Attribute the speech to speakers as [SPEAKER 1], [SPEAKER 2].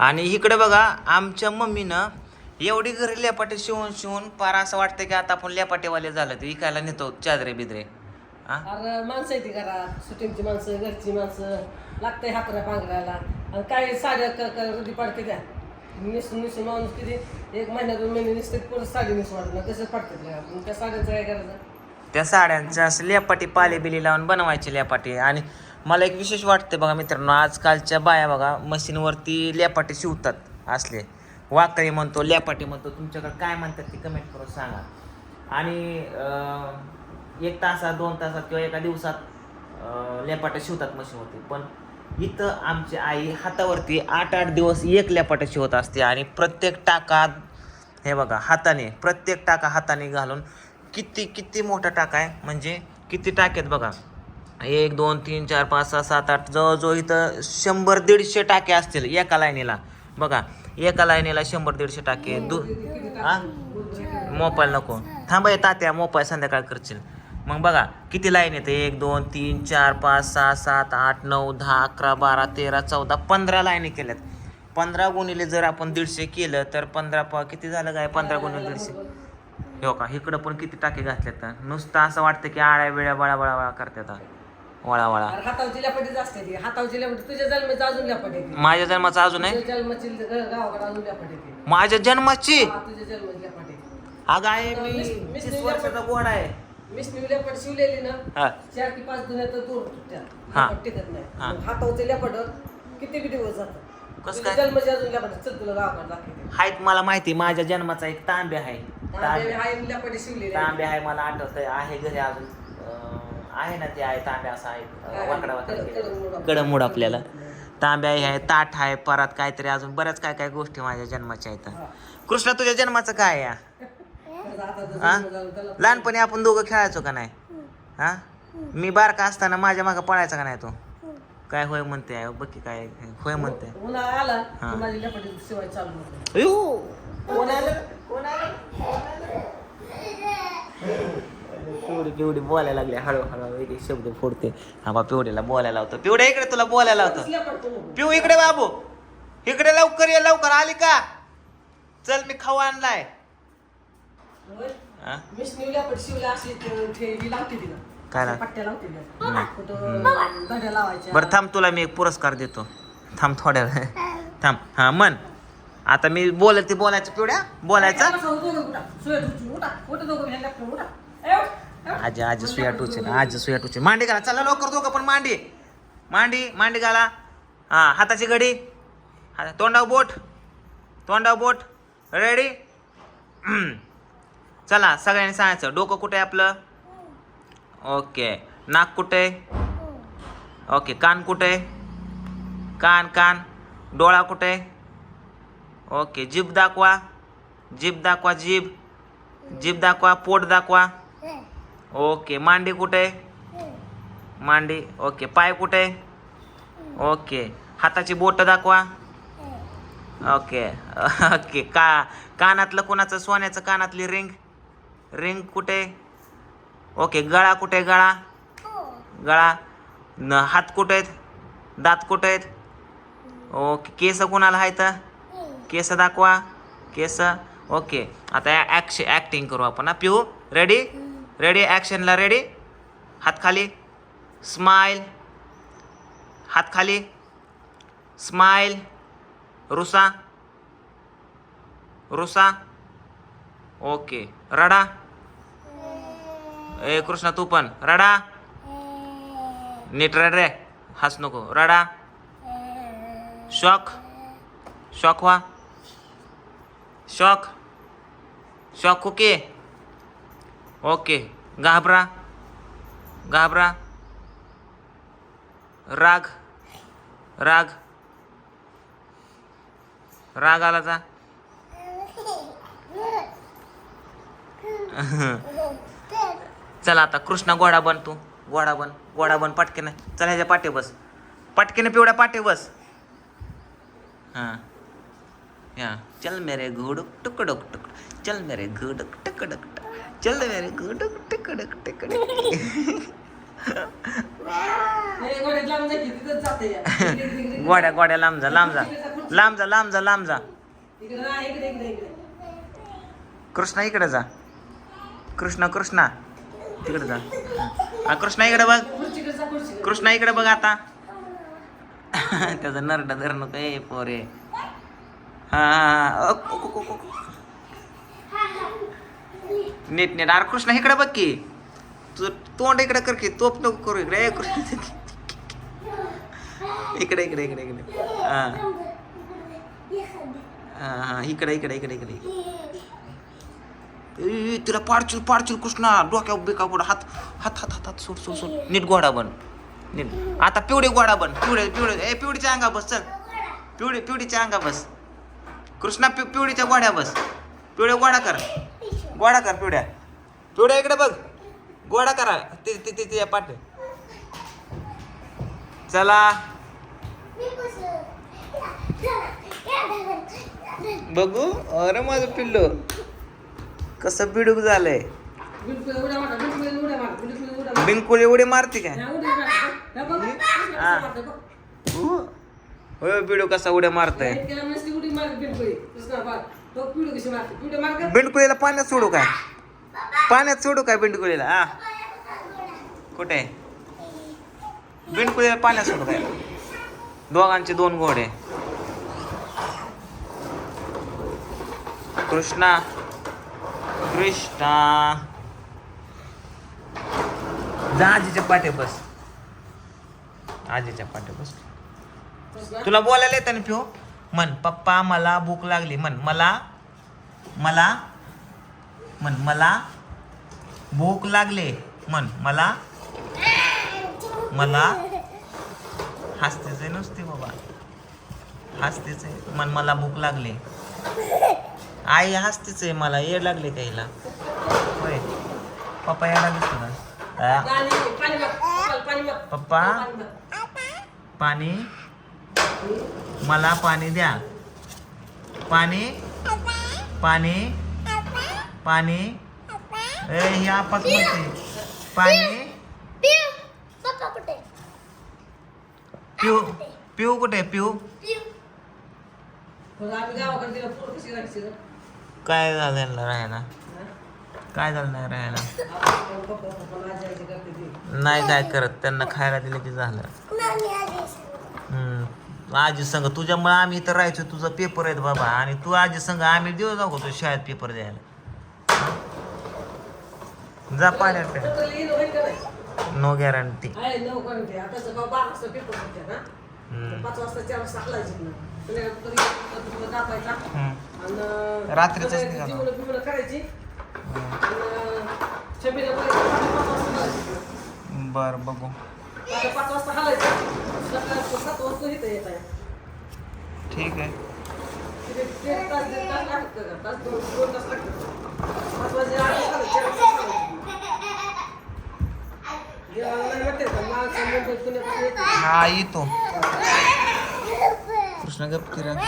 [SPEAKER 1] आणि इकडे बघा आमच्या मम्मीनं एवढी घरी लेपाटे शिवून शिवून पार असं वाटतं की आता आपण लेपाटेवाले झालं ते विकायला नेतो चादरे बिदरे.
[SPEAKER 2] अरे माणसं येते घरात शूटिंगची माणसं घरची माणसं. लागतंय हातऱ्या पांघरायला. आणि काही साड्या कधी पडते त्या. निसून निसून माणूस किती एक महिना दोन महिने निसते परत साडी निसून वाटत तसंच. मग त्या साड्यांचं काय करायचं?
[SPEAKER 1] त्या साड्यांच्या असं लेपाटी पाले बिली लावून बनवायचे लेपाटी. आणि मला एक विशेष वाटते बघा मित्रांनो आजकालच्या बाया बघा मशीनवरती लेपाटे शिवतात असले. वाकळी म्हणतो लेपाटी म्हणतो तुमच्याकडे काय म्हणतात ते कमेंट करून सांगा. आणि एक तासात दोन तासात किंवा एका दिवसात लेपाटे लेपाट्या शिवतात मशीनवरती. पण इथं आमची आई हातावरती आठ आठ दिवस एक लेपाटे शिवत असते आणि प्रत्येक टाकात हे बघा हाताने प्रत्येक टाका हाताने घालून किती किती मोठा टाका आहे? म्हणजे किती टाक्यात बघा एक दोन तीन चार पाच सहा सात आठ जवळजवळ इथं शंभर दीडशे टाके असतील एका लाईनीला. बघा एका लाईनीला शंभर दीडशे टाके. दु हा? मोबाईल नको. थांबा तात्या मोबाईल संध्याकाळ करशील. मग बघा किती लाईन येते? एक दोन तीन चार पाच सहा सात आठ नऊ दहा अकरा बारा तेरा चौदा पंधरा लाईनी केल्यात. पंधरा गुणिले जर आपण दीडशे केलं तर पंधरा प किती झालं काय? पंधरा गुणिले दीडशे. हो का? इकडं पण किती टाके घातल्यात. नुसतं असं वाटतं की आळ्या वेळ्या बळा बळा बळा करतात. वळा वळा.
[SPEAKER 2] अरे हातावची लपाटीच असते ती. हातावची लपाटी तुझ्या जन्माची अजून लपाट येते
[SPEAKER 1] माझ्या जन्माचं अजून आहे?
[SPEAKER 2] तुझ्या जन्माची ग- गावाकडे अजून लपाट येते
[SPEAKER 1] माझ्या जन्माची?
[SPEAKER 2] हा, तुझ्या जन्माची लपाट येते
[SPEAKER 1] अगं आहे मी तीस वर्षाचा गोड आहे.
[SPEAKER 2] मिसनी लपाट शिवलेली ना
[SPEAKER 1] हा.
[SPEAKER 2] चार की पाच दुन्या तर दूर
[SPEAKER 1] हा.
[SPEAKER 2] टिकत नाही.
[SPEAKER 1] हा.
[SPEAKER 2] मग हातावचे लपाट किती बी दिवस जातात.
[SPEAKER 1] कसं
[SPEAKER 2] तुझ्या
[SPEAKER 1] काय?
[SPEAKER 2] जन्माची अजून लपाट चल तुला गावाकडे दाखवते.
[SPEAKER 1] आहेत मला माहिती माझ्या जन्माचा एक तांबे आहे. तांबे
[SPEAKER 2] आई लपाटी शिवलेली आहे.
[SPEAKER 1] तांबे आहे मला आठवत आहे घरी अजून. अं, आहे ना ते आहे तांबे असं आहे वाकडा वाकडा. कडमूड आपल्याला. तांबे आहे ताट आहे परत काहीतरी अजून बऱ्याच काय काय गोष्टी माझ्या जन्माच्या आहेत कृष्णा तुझ्या जन्माचं काय आहे या? हा? लहानपणी आपण दोघं खेळायचो का नाही? हा? मी बारका असताना माझ्या मागं पळायचा का नाही तो? काय होय म्हणते आहे बघ की काय होय म्हणते.
[SPEAKER 2] उन्हाळा आला?
[SPEAKER 1] पिवडी पिवडी बोलायला लागले. हळूहळू एक एक शब्द फोडते. हा बा पिवडीला बोलायला लावतो. पिवड्या इकडे तुला बोलायला
[SPEAKER 2] नको.
[SPEAKER 1] पिऊ इकडे बाबू. इकडे लवकर ये लवकर. आली का? चल मी खाऊ आणलाय. काय बरं थांब तुला मी एक पुरस्कार देतो. थांब थोड्या वेळ. थांब. हा मन आता मी बोलत ते बोलायचं पिवड्या? बोलायचं?
[SPEAKER 2] आज आज सुया
[SPEAKER 1] आजी आजी सुया टोचे आजी सुया टोचे मांडी घाला चला लवकर दोघं पण मांडी. मांडी मांडी घाला. हा हाताची घडी. हा तोंडाव बोट. तोंडाव बोट. रेडी चला सगळ्यांनी सांगायचं. डोकं कुठे आपलं? ओके. नाक कुठे ओके कान कुठे कान कान. डोळा कुठे ओके जीभ दाखवा. जीभ दाखवा जीभ. जीभ दाखवा पोट दाखवा. ओके. मांडी कुठे? मांडी. ओके. पाय कुठे? ओके. हाताची बोट दाखवा. ओके. ओके. का कानातलं कोणाचं? सोन्याचं कानातली रिंग? रिंग कुठे? ओके. गळा कुठे? गळा? गळा. न हात कुठे आहेत? दात कुठे आहेत? ओके. केस कोणाला आहेत? केस दाखवा. केस. ओके. आता ॲक्श ॲक्टिंग करू आपण हा पिऊ? रेडी रेडी ॲक्शनला रेडी हात खाली. स्माईल हात खाली. स्माईल रुसा. रुसा. ओके रडा. ए कृष्णा तू पण. रडा. नीट रड रे. हस नको. रडा. शॉक. शॉक व्हा. शॉक. शॉक. ओके. ओके. घाबरा. घाबरा. राग. राग. राग आला जा चला आता कृष्णा गोडा बन तू. गोडा बन गोडा बन पटकेने. चल ह्याच्या पाठी बस. पटकेने पिवड्या पाठी बस. हां. या. चल मेरे घोडक टुकडक टुक चल मेरे घोडक टकडक टक चल मेरे घोडक टकडक टकडक गोड्या गोड्या लांब जा लांब जा लांब जा. लांब जा लांब जा कृष्णा इकडे जा. कृष्णा कृष्णा. तिकडे जा. कृष्णा इकडे बघ. कृष्णा इकडे बघ आता. त्याचा नरडा धरणं काय पोरे. हा. नीट नीट. अरे कृष्णा इकडे बघ की. तुझं तोंड इकडे कर की. तोप नको करू इकडे. कृष्ण. इकडे इकडे इकडे इकडे. हा. हा इकडे इकडे इकडे इकडे. तुला तिला पाडचिल कृष्णा. डोक्यावर बिका पुढं? हात हात हात हात हात. सोड सोड सोड. नीट गोडा बन. नीट. आता पिवडे गोडा बन. पिवडे पिवडे ए पिवळीच्या अंगा बस चल. पिवळी पिवळीच्या अंगा बस. कृष्णा पि पिवळीच्या गोड्या बस. पिवळे गोडा कर. गोडा कर पिवड्या पिवड्या इकडे बघ. गोडा करा. ते ते ते ते पाठ चला. बघू. अरे माझं पिल्लू. कसं बिडूक झालंय.
[SPEAKER 2] बिलकुल
[SPEAKER 1] एवढे मारते काय? हा. बिडू कसा उड्या मारताय.
[SPEAKER 2] त्याला नसती उडी मारत बिलकुल कृष्णा बघ तो पिढू कशी मारते. पिढू मार का
[SPEAKER 1] बिंडकुळीला पाण्यात सोडू काय? पाण्यात सोडू काय बिंडकुळीला? हा. कुठे? बिंडकुळीला पाण्यात सोडू काय? दोघांचे दोन घोडे. कृष्णा. कृष्णा. जा आजीच्या पाठे बस. आजीच्या पाठे बस. तुला बोलायला येतं ना पिओ म्हण पप्पा मला भूक लागली. म्हण मला मला म्हण मला भूक लागले. म्हण मला मला हसतेच आहे नुसते बाबा. हसतेच आहे. म्हण मला भूक लागली. आई हसतेच आहे मला येड लागले काहीला होय. पप्पा येडा
[SPEAKER 2] पाणी मार
[SPEAKER 1] पप्पा.
[SPEAKER 2] पाणी?
[SPEAKER 1] मला पाणी द्या. पाणी? पाणी? पाणी? ए ही आपत म्हणते पाणी
[SPEAKER 3] पप्पा कुठे?
[SPEAKER 1] पिऊ. पिऊ कुठे? पिऊ? काय झालं राहायला? काय झालं नाही राहायला? नाही काय करत. त्यांना खायला दिलं की झालं. आजी संग तुझ्यामुळे आम्ही इथं राहायचो तुझा पेपर आहेत बाबा. आणि तू आजी संग आम्ही देऊ जाऊ तू शाळेत पेपर द्यायला? जा पाण्यात? नो गॅरंटी
[SPEAKER 2] गाव बारा
[SPEAKER 1] बघू.
[SPEAKER 2] पाच वाजता हलायचं. सात वाजता इथं येत आहे.
[SPEAKER 1] ठीक आहे. हा येतो. कृष्ण गप किरण.